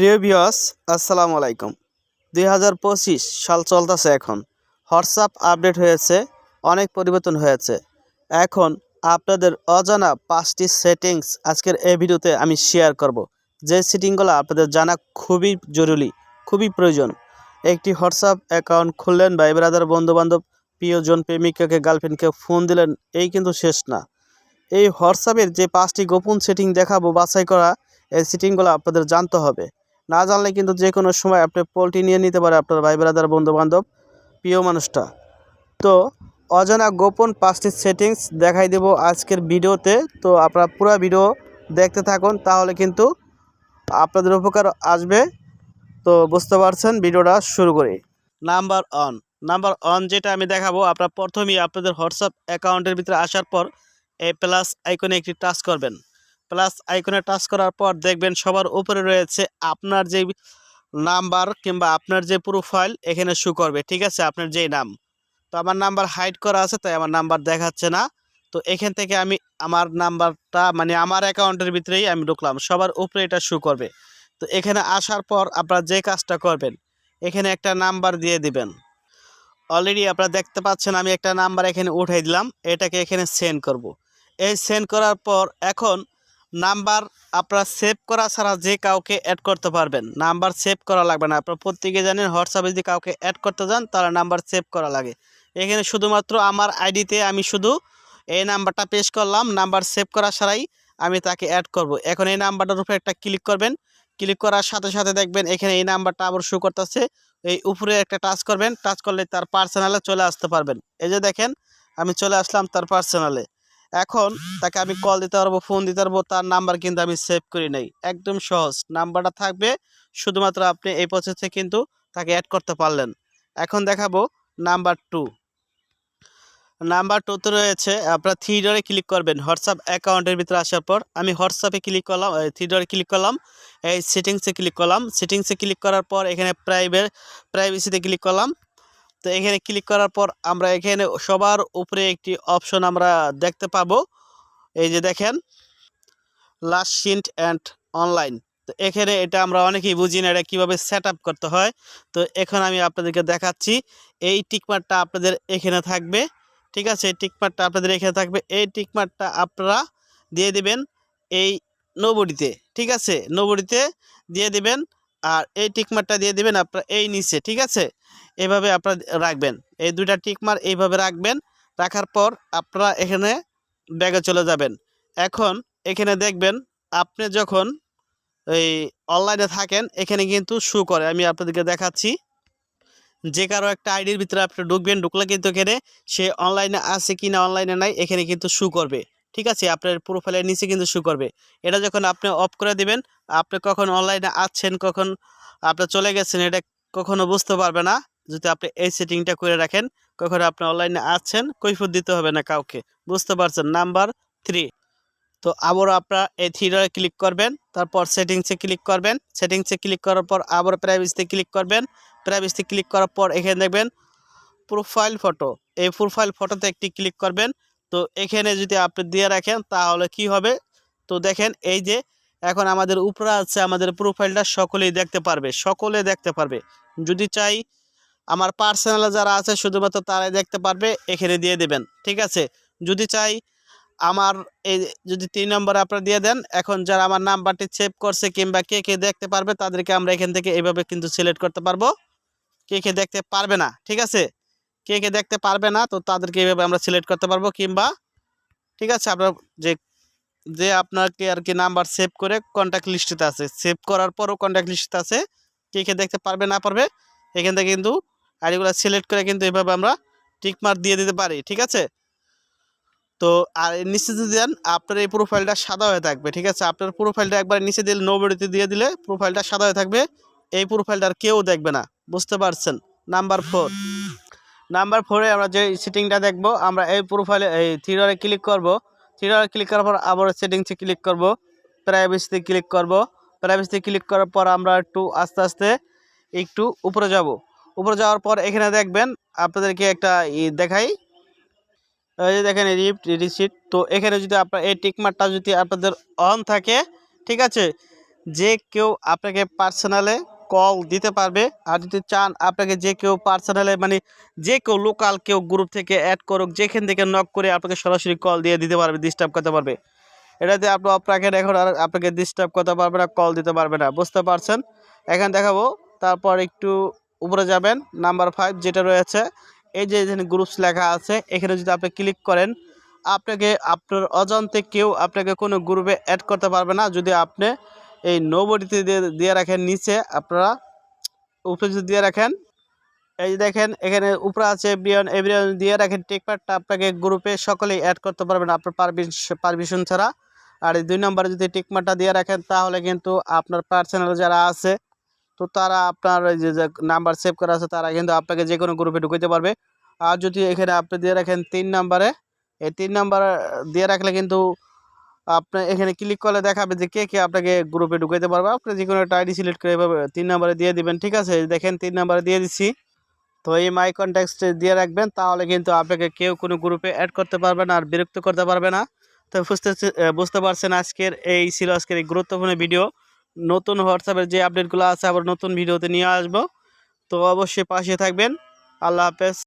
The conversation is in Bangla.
প্রিয় ভিউয়ার্স, আসসালামু আলাইকুম। দুই হাজার পঁচিশ সাল চলতেছে এখন। হোয়াটসঅ্যাপ আপডেট হয়েছে, অনেক পরিবর্তন হয়েছে। এখন আপনাদের অজানা পাঁচটি সেটিংস আজকের এই ভিডিওতে আমি শেয়ার করব। যে সেটিংগুলো আপনাদের জানা খুবই জরুরি, খুবই প্রয়োজন। একটি হোয়াটসঅ্যাপ অ্যাকাউন্ট খুললেন ভাই ব্রাদার, বন্ধুবান্ধব, প্রিয়জন, প্রেমিকাকে, গার্লফ্রেন্ডকে ফোন দিলেন, এই কিন্তু শেষ না। এই হোয়াটসঅ্যাপের যে পাঁচটি গোপন সেটিং দেখাবো, বাছাই করা, এই সেটিংগুলো আপনাদের জানতে হবে। না জানলে কিন্তু যে কোনো সময় আপনি পোলট্রি নিয়ে নিতে পারে আপনার ভাই ব্রাদার বন্ধু বান্ধব প্রিয় মানুষটা। তো অজানা গোপন পাঁচটি সেটিংস দেখাই দেব আজকের ভিডিওতে। তো আপনারা পুরো ভিডিও দেখতে থাকুন, তাহলে কিন্তু আপনাদের উপকার আসবে। তো বুঝতে পারছেন ভিডিওটা শুরু করি। নাম্বার অন নাম্বার অন যেটা আমি দেখাবো, আপনারা প্রথমেই আপনাদের হোয়াটসঅ্যাপ অ্যাকাউন্টের ভিতরে আসার পর এই প্লাস আইকনে একটি টাচ করবেন। প্লাস আইকনে টাচ করার পর দেখবেন সবার উপরে রয়েছে আপনার যে নাম্বার কিংবা আপনার যে প্রোফাইল এখানে শু করবে, ঠিক আছে? আপনার যেই নাম। তো আমার নাম্বার হাইড করা আছে, তাই আমার নাম্বার দেখাচ্ছে না। তো এখান থেকে আমি আমার নাম্বারটা মানে আমার অ্যাকাউন্টের ভিতরেই আমি ঢুকলাম। সবার উপরে এটা শু করবে। তো এখানে আসার পর আপনারা যে কাজটা করবেন, এখানে একটা নাম্বার দিয়ে দিবেন। অলরেডি আপনারা দেখতে পাচ্ছেন, আমি একটা নাম্বার এখানে উঠাই দিলাম। এটাকে এখানে সেন্ড করব। এই সেন্ড করার পর এখন নাম্বার আপনারা সেভ করা ছাড়া যে কাউকে অ্যাড করতে পারবেন। নাম্বার সেভ করা লাগবে না। আপনারা প্রত্যেকে জানেন হোয়াটসঅ্যাপে যদি কাউকে অ্যাড করতে যান, তাহলে নাম্বার সেভ করা লাগে। এখানে শুধুমাত্র আমার আইডিতে আমি শুধু এই নাম্বারটা পেশ করলাম। নাম্বার সেভ করা ছাড়াই আমি তাকে অ্যাড করব। এখন এই নাম্বারটার উপরে একটা ক্লিক করবেন। ক্লিক করার সাথে সাথে দেখবেন এখানে এই নাম্বারটা আবার শো করতেছে। এই উপরে একটা টাচ করবেন। টাচ করলে তার পার্সোনালে চলে আসতে পারবেন। এই যে দেখেন, আমি চলে আসলাম তার পার্সোনালে এখন তাকে আমি কল দিতে পারব ফোন দিতে পারব, তার নাম্বার কিন্তু আমি সেভ করি নাই। একদম সহজ। নাম্বারটা থাকবে শুধুমাত্র আপনি এই প্রসেসে কিন্তু তাকে অ্যাড করতে পারলেন। এখন দেখাবো নাম্বার টু নাম্বার টুতে রয়েছে, আপনার থ্রি ডরে ক্লিক করবেন। হোয়াটসঅ্যাপ অ্যাকাউন্টের ভিতরে আসার পর আমি হোয়াটসঅ্যাপে ক্লিক করলাম থ্রি ডরে ক্লিক করলাম, এই সেটিংসে ক্লিক করলাম। সেটিংসে ক্লিক করার পর এখানে প্রাইভেট প্রাইভেসিতে ক্লিক করলাম। তো এখানে ক্লিক করার পর আমরা এখানে সবার উপরে একটি অপশন আমরা দেখতে পাবো। এই যে দেখেন লাস্ট সিন্ট অ্যান্ড অনলাইন তো এখানে এটা আমরা অনেকেই বুঝি না এটা কীভাবে সেট করতে হয়। তো এখন আমি আপনাদেরকে দেখাচ্ছি, এই টিকমারটা আপনাদের এখানে থাকবে, ঠিক আছে? এই টিকমারটা আপনাদের এখানে থাকবে। এই টিকমারটা আপনারা দিয়ে দিবেন এই নবডিতে, ঠিক আছে? নবডিতে দিয়ে দিবেন। আর এই টিকমারটা দিয়ে দিবেন আপনার এই নিচে, ঠিক আছে? এইভাবে আপনারা রাখবেন। এই দুইটা টিকমার এইভাবে রাখবেন। রাখার পর আপনারা এখানে ব্যাগে চলে যাবেন। এখন এখানে দেখবেন আপনি যখন এই অনলাইনে থাকেন, এখানে কিন্তু শু করে। আমি আপনাদেরকে দেখাচ্ছি। যে কারও একটা আইডির ভিতরে আপনি ঢুকবেন, ঢুকলে কিন্তু এখানে সে অনলাইনে আছে কি না অনলাইনে নাই, এখানে কিন্তু শু করবে। ঠিক আছে, আপনার প্রোফাইলের নিচে কিন্তু শু করবে। এটা যখন আপনি অফ করে দিবেন, আপনি কখন অনলাইনে আছেন, কখন আপনি চলে গেছেন, এটা কখনো বুঝতে পারবে না। যদি আপনি এই সেটিংটা করে রাখেন, কখনো আপনি অনলাইনে আছেন, কৈফত দিতে হবে না কাউকে। বুঝতে পারছেন? নাম্বার থ্রি তো আবারও আপনারা এই থ্রিডারে ক্লিক করবেন, তারপর সেটিংসে ক্লিক করবেন। সেটিংসে ক্লিক করার পর আবার প্রাইভেসিতে ক্লিক করবেন। প্রাইভেসিতে ক্লিক করার পর এখানে দেখবেন প্রোফাইল ফটো এই প্রোফাইল ফটোতে একটি ক্লিক করবেন। তো এখানে যদি আপনি দিয়ে রাখেন, তাহলে কি হবে? তো দেখেন, এই যে এখন আমাদের উপরে আছে, আমাদের প্রোফাইলটা সকলেই দেখতে পারবে, সকলে দেখতে পারবে। যদি চাই, আমার পার্সোনাল যারা আছে, শুধুমাত্র তারাই দেখতে পারবে, এখানে দিয়ে দেবেন, ঠিক আছে? যদি চাই, আমার এই যদি তিন নম্বরে আপনারা দিয়ে দেন, এখন যারা আমার নাম্বারটি সেভ করছে কিংবা কে কে দেখতে পারবে, তাদেরকে আমরা এখান থেকে এভাবে কিন্তু সিলেক্ট করতে পারব। কে কে দেখতে পারবে না, ঠিক আছে? কে কে দেখতে পারবে না, তো তাদেরকে এইভাবে আমরা সিলেক্ট করতে পারব কিংবা ঠিক আছে আপনার যে যে আপনাকে আর কি নাম্বার সেভ করে কন্ট্যাক্ট লিস্টে আছে সেভ করার পরও কন্ট্যাক্ট লিস্টে আছে, কে কে দেখতে পারবে না পারবে, এখান থেকে কিন্তু আইডিগুলো সিলেক্ট করে কিন্তু এভাবে আমরা টিকমার্ক দিয়ে দিতে পারি, ঠিক আছে? তো আর নিচে যদি দেন, আপনার এই প্রোফাইলটা সাদা হয়ে থাকবে, ঠিক আছে? আপনার প্রোফাইলটা একবার নিচে দিলে নোবডিতে দিয়ে দিলে প্রোফাইলটা সাদা হয়ে থাকবে, এই প্রোফাইলটা আর কেউ দেখবে না, বুঝতে পারছেন? নাম্বার ফোর নাম্বার ফোরে আমরা যে সেটিংটা দেখব, আমরা এই প্রোফাইলে এই থ্রিডরে ক্লিক করব। থ্রিডরে ক্লিক করার পর আবার সেটিংসে ক্লিক করব। প্রাইভেসিতে ক্লিক করব। প্রাইভেসিতে ক্লিক করার পর আমরা একটু আস্তে আস্তে একটু উপরে যাব। উপরে যাওয়ার পর এখানে দেখবেন, আপনাদেরকে একটা ই দেখাই। এই যে দেখেন রিপ্ট রিসিট তো এখানে যদি আপনার এই টিকমারটা যদি আপনাদের অন থাকে, ঠিক আছে? যে কেউ আপনাকে পার্সোনালে কল দিতে পারবে। আর যদি চান আপনাকে যে কেউ পার্সোনালে মানে যে কেউ লোকাল কেউ গ্রুপ থেকে অ্যাড করুক, যেখান থেকে নক করে আপনাকে সরাসরি কল দিয়ে দিতে পারবে ডিস্টার্ব করতে পারবে। এটাতে আপনি আপনাকে এখন আর আপনাকে ডিস্টার্ব করতে পারবে না কল দিতে পারবে না, বুঝতে পারছেন? এখানে দেখাবো, তারপর একটু উপরে যাবেন নাম্বার ফাইভ যেটা রয়েছে, এই যে এখানে গ্রুপস লেখা আছে, এখানে যদি আপনি ক্লিক করেন, আপনাকে আপনার অজান্তে কেউ আপনাকে কোনো গ্রুপে অ্যাড করতে পারবে না, যদি আপনি এই নোবডিতে দিয়ে রাখেন নিচে আপনারা, উপরে যদি দিয়ে রাখেন, এই দেখেন এখানে উপরে আছে এভরিওয়ান এভরিওয়ান দিয়ে রাখেন টেকপ্যাডটা আপনাকে গ্রুপে সকলেই অ্যাড করতে পারবেন আপনার পারমিশন পারমিশন ছাড়া। আর এই দুই নম্বরে যদি টিকমারটা দিয়ে রাখেন, তাহলে কিন্তু আপনার পার্সোনাল যারা আছে, তো তারা আপনার যে নাম্বার সেভ করা আছে, তারা কিন্তু আপনাকে যে কোনো গ্রুপে ঢুকাইতে পারবে। আর যদি এখানে আপনি দিয়ে রাখেন তিন নাম্বারে, এই তিন নাম্বার দিয়ে রাখলে কিন্তু আপনি এখানে ক্লিক করলে দেখাবে যে কে কে আপনাকে গ্রুপে ঢুকাইতে পারবে। আপনি যে কোনো একটা আইডি সিলেক্ট করে এভাবে তিন নাম্বারে দিয়ে দিবেন, ঠিক আছে? দেখেন তিন নাম্বারে দিয়ে দিচ্ছি। তো এই মাই কন্ট্যাক্টে দিয়ে রাখবেন, তাহলে কিন্তু আপনাকে কেউ কোনো গ্রুপে অ্যাড করতে পারবে না আর বিরক্ত করতে পারবে না। তো বুঝতে বুঝতে পারছেন আজকের এই ছিল আজকের এই গুরুত্বপূর্ণ ভিডিও নতুন হোয়াটসঅ্যাপের যে আপডেটগুলো আছে, আবার নতুন ভিডিওতে নিয়ে আসব। তো অবশ্যই পাশে থাকবেন। আল্লাহ হাফেজ।